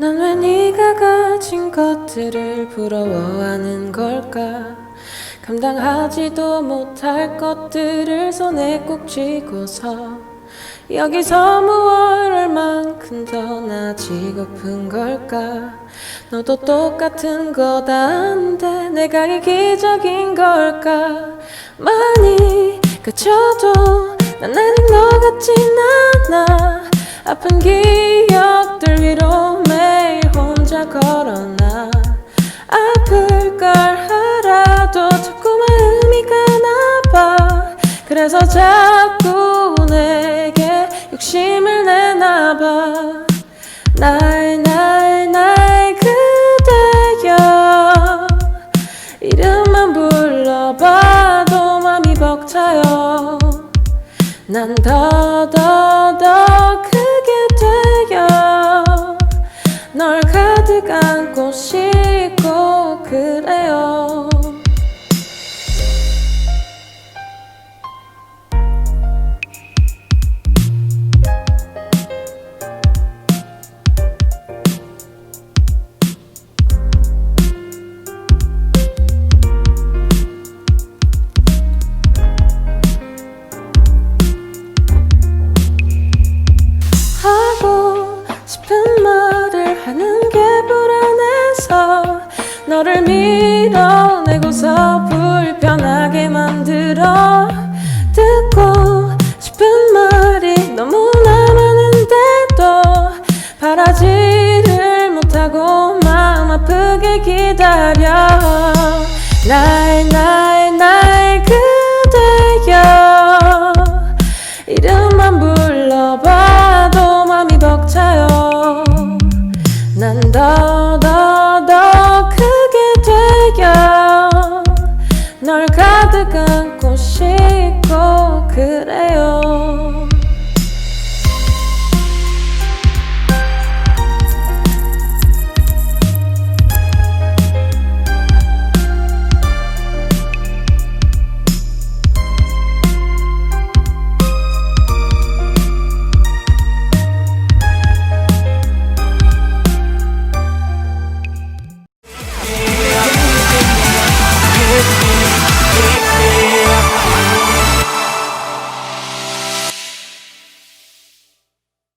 난 왜 네가 가진 것들을 부러워하는 걸까? 감당하지도 못할 것들을 손에 꼭 쥐고서 여기서 무얼 얼만큼 더 나아지고픈 걸까? 너도 똑같은 거다는데 내가 이기적인 걸까? 많이 그쳐도 난 아직 너 같진 않아. 아픈 기억들 위로 그래서 자꾸 내게 욕심을 내나봐. 날 날 날 그대여. 이름만 불러봐도 맘이 벅차요. 난 더 더 더 크게 되어 널 가득 안고 싶고 그래요 너를 밀어내고서 불편하게 만들어 듣고 싶은 말이 너무나 많은데도 바라지를 못하고 마음 아프게 기다려 날날날 안고 싶고 그래요.